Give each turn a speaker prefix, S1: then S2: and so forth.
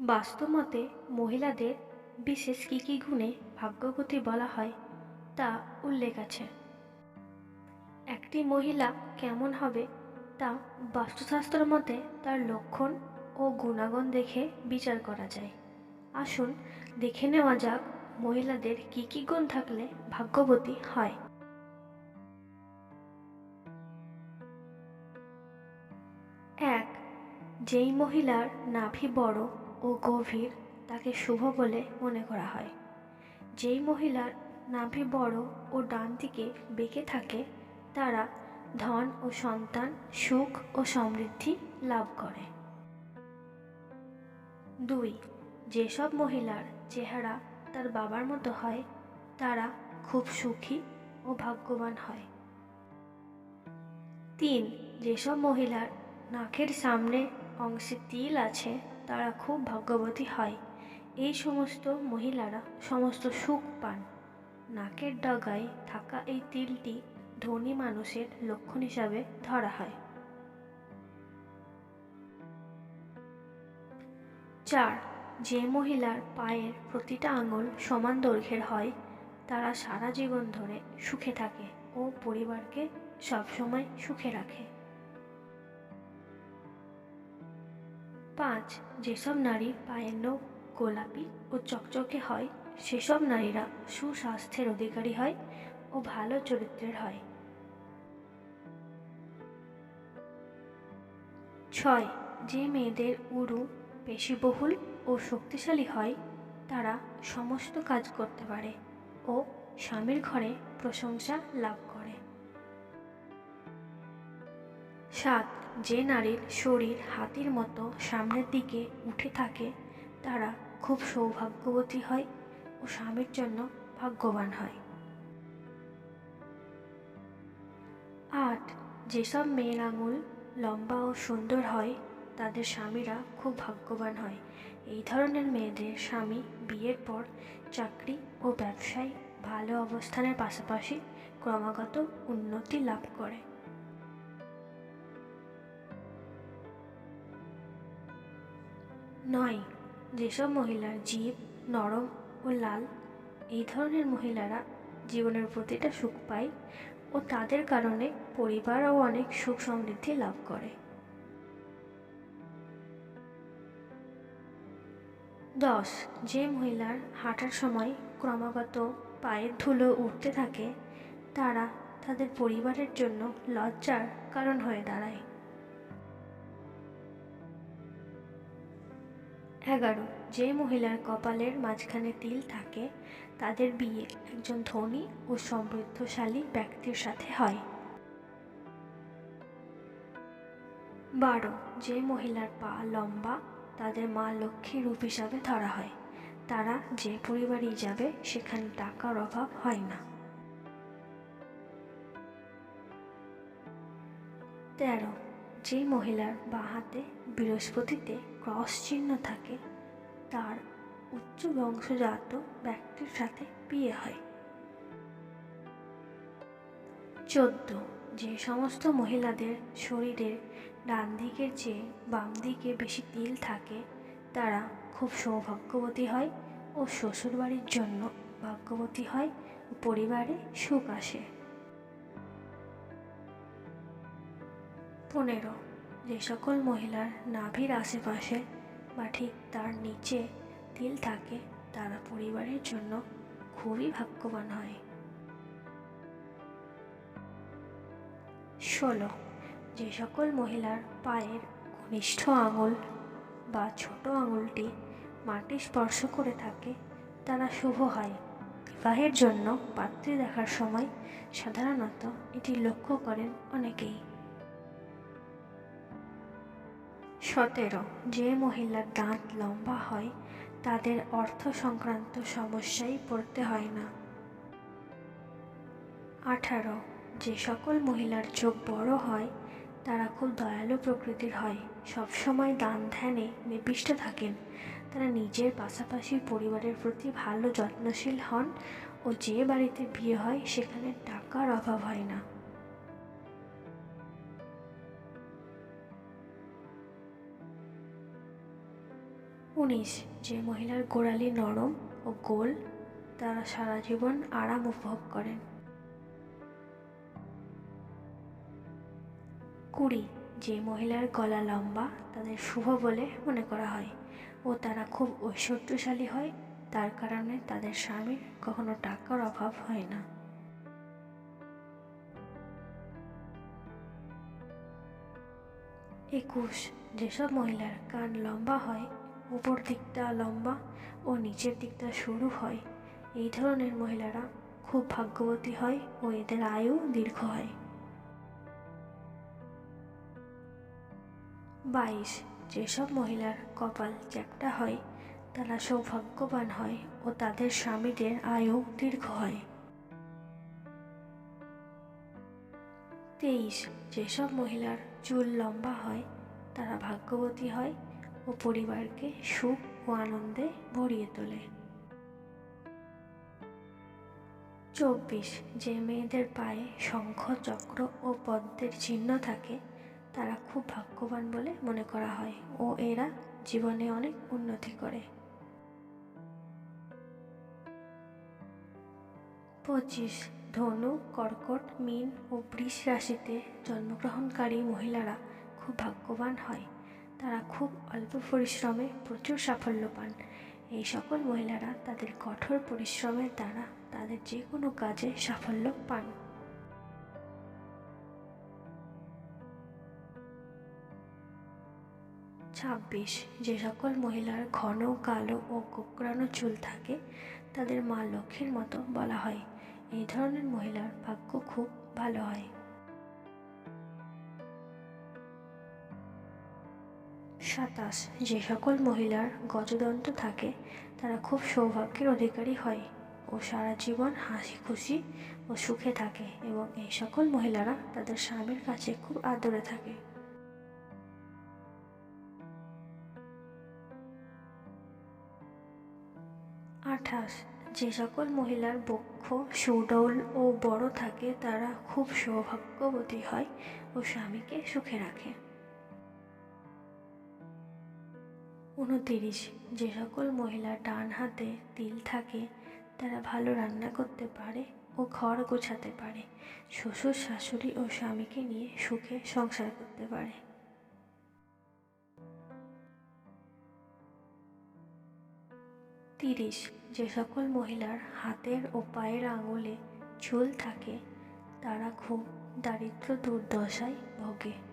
S1: বাস্তবমতে মহিলাদের বিশেষ কী কী গুণে ভাগ্যবতী বলা হয় তা উল্লেখ আছে। একটি মহিলা কেমন হবে তা বাস্তুশাস্ত্র মতে তার লক্ষণ ও গুণাগুণ দেখে বিচার করা যায়। আসুন দেখে নেওয়া যাক মহিলাদের কী কী গুণ থাকলে ভাগ্যবতী হয়। এক, যেই মহিলার নাভি বড় ও গভীর তাকে শুভ বলে মনে করা হয়। যেই মহিলার নাভি বড় ও ডান দিকে বেঁকে থাকে, তারা ধন ও সন্তান, সুখ ও সমৃদ্ধি লাভ করে। দুই, যেসব মহিলার চেহারা তার বাবার মতো হয়, তারা খুব সুখী ও ভাগ্যবান হয়। তিন, যেসব মহিলার নাকের সামনে অংশে তিল আছে তারা খুব ভাগ্যবতী হয়। এই সমস্ত মহিলারা সমস্ত সুখ পান। নাকের ডগায় থাকা এই তিলটি ধনী মানুষের লক্ষণ হিসাবে ধরা হয়। চার, যে মহিলার পায়ের প্রতিটা আঙুল সমান দৈর্ঘ্যের হয়, তারা সারা জীবন ধরে সুখে থাকে ও পরিবারকে সবসময় সুখে রাখে। পাঁচ, যেসব নারী পায়ের নখ গোলাপি ও চকচকে হয়, সেসব নারীরা সুস্বাস্থ্যের অধিকারী হয় ও ভালো চরিত্রের হয়। ছয়, যে মেয়েদের উরু পেশিবহুল ও শক্তিশালী হয়, তারা সমস্ত কাজ করতে পারে ও স্বামীর ঘরে প্রশংসা লাভ সাত। যে নারীর শরীর হাতির মতো সামনের দিকে উঠে থাকে, তারা খুব সৌভাগ্যবতী হয় ও স্বামীর জন্য ভাগ্যবান হয়। আট। যেসব মেয়ের আঙুল লম্বা ও সুন্দর হয়, তাদের স্বামীরা খুব ভাগ্যবান হয়। এই ধরনের মেয়েদের স্বামী বিয়ের পর চাকরি ও ব্যবসায় ভালো অবস্থানের পাশাপাশি ক্রমাগত উন্নতি লাভ করে। নয়। যেসব মহিলার জীব নরম ও লাল, এই ধরনের মহিলারা জীবনের প্রতিটা সুখ পায় ও তাদের কারণে পরিবারও অনেক সুখ সমৃদ্ধি লাভ করে। দশ। যে মহিলার হাঁটার সময় ক্রমাগত পায়ের ধুলো উঠতে থাকে, তারা তাদের পরিবারের জন্য লজ্জার কারণ হয়ে দাঁড়ায়। এগারো। যে মহিলার কপালের মাঝখানে তিল থাকে, তাদের বিয়ে একজন ধনী ও সমৃদ্ধশালী ব্যক্তির সাথে হয়। বারো। যে মহিলার পা লম্বা, তাদের মা লক্ষ্মী রূপ হিসাবে ধরা হয়। তারা যে পরিবারই যাবে, সেখানে টাকার অভাব হয় না। তেরো। যে মহিলার বাঁ হাতে বৃহস্পতিতে ক্রস চিহ্ন থাকে, তার উচ্চ বংশজাত ব্যক্তির সাথে বিয়ে হয়। চোদ্দ। যে সমস্ত মহিলাদের শরীরের ডান দিকের চেয়ে বাম দিকে বেশি তিল থাকে, তারা খুব সৌভাগ্যবতী হয় ও শ্বশুরবাড়ির জন্য ভাগ্যবতী হয় ও পরিবারে সুখ আসে। পনেরো। যে সকল মহিলার নাভির আশেপাশে বা ঠিক তার নিচে তিল থাকে, তারা পরিবারের জন্য খুবই ভাগ্যবান হয়। ষোলো, যে সকল মহিলার পায়ের ঘনিষ্ঠ আঙুল বা ছোট আঙুলটি মাটি স্পর্শ করে থাকে, তারা শুভ হয়। বিবাহের জন্য পাত্রী দেখার সময় সাধারণত এটি লক্ষ্য করেন অনেকেই। সতেরো, যে মহিলার দাঁত লম্বা হয়, তাদের অর্থ সংক্রান্ত সমস্যায় পড়তে হয় না। আঠারো, যে সকল মহিলার চোখ বড় হয়, তারা খুব দয়ালু প্রকৃতির হয়, সবসময় দান ধ্যানে নিবিষ্ট থাকেন, তারা নিজের পাশাপাশি পরিবারের প্রতি ভালো যত্নশীল হন ও যে বাড়িতে বিয়ে হয়, সেখানে টাকার অভাব হয় না। উনিশ যে মহিলার গোড়ালি নরম ও গোল, তারা সারা জীবন আরাম উপভোগ করেন। কুড়ি, যে মহিলার গলা লম্বা, তাদের শুভ বলে মনে করা হয় ও তারা খুব ঐশ্বর্যশালী হয়, তার কারণে তাদের স্বামীর কখনো টাকার অভাব হয় না। একুশ, যেসব মহিলার কান লম্বা হয় উপর দিকটা লম্বা ও নিচের দিকটা সরু হয়। এই ধরনের মহিলারা খুব ভাগ্যবতী হয় ও এদের আয়ু দীর্ঘ হয়। বাইশ, যেসব মহিলার কপাল চ্যাপ্টা হয়, তারা সৌভাগ্যবান হয় ও তাদের স্বামীদের আয়ু দীর্ঘ হয়। তেইশ, যেসব মহিলার চুল লম্বা হয়, তারা ভাগ্যবতী হয় ও পরিবারকে সুখ ও আনন্দে ভরিয়ে তোলে। চব্বিশ, যে মেয়েদের পায়ে শঙ্খ, চক্র ও পদ্মের চিহ্ন থাকে, তারা খুব ভাগ্যবান বলে মনে করা হয় ও এরা জীবনে অনেক উন্নতি করে। পঁচিশ, ধনু, কর্কট, মীন ও বৃষ রাশিতে জন্মগ্রহণকারী মহিলারা খুব ভাগ্যবান হয়। তারা খুব অল্প পরিশ্রমে প্রচুর সাফল্য পান। এই সকল মহিলারা তাদের কঠোর পরিশ্রমের দ্বারা তাদের যে কোনো কাজে সাফল্য পান। ছাব্বিশ, যে সকল মহিলার ঘন, কালো ও কোকড়ানো চুল থাকে, তাদের মা লক্ষ্মীর মতো বলা হয়। এই ধরনের মহিলার ভাগ্য খুব ভালো হয়। সাতাশ। যে সকল মহিলার গজদন্ত থাকে, তারা খুব সৌভাগ্যের অধিকারী হয় ও সারা জীবন হাসি খুশি ও সুখে থাকে এবং এই সকল মহিলারা তাদের স্বামীর কাছে খুব আদরে থাকে। আঠাশ। যে সকল মহিলার বক্ষ, সুডৌল ও বড় থাকে, তারা খুব সৌভাগ্যবতী হয় ও স্বামীকে সুখে রাখে। উনতিরিশ। যে সকল মহিলার ডান হাতে তিল থাকে, তারা ভালো রান্না করতে পারে ও ঘর গোছাতে পারে। শ্বশুর, শাশুড়ি ও স্বামীকে নিয়ে সুখে সংসার করতে পারে। তিরিশ। যে সকল মহিলার হাতের ও পায়ের আঙুলে চুল থাকে, তারা খুব দারিদ্র দুর্দশায় ভোগে।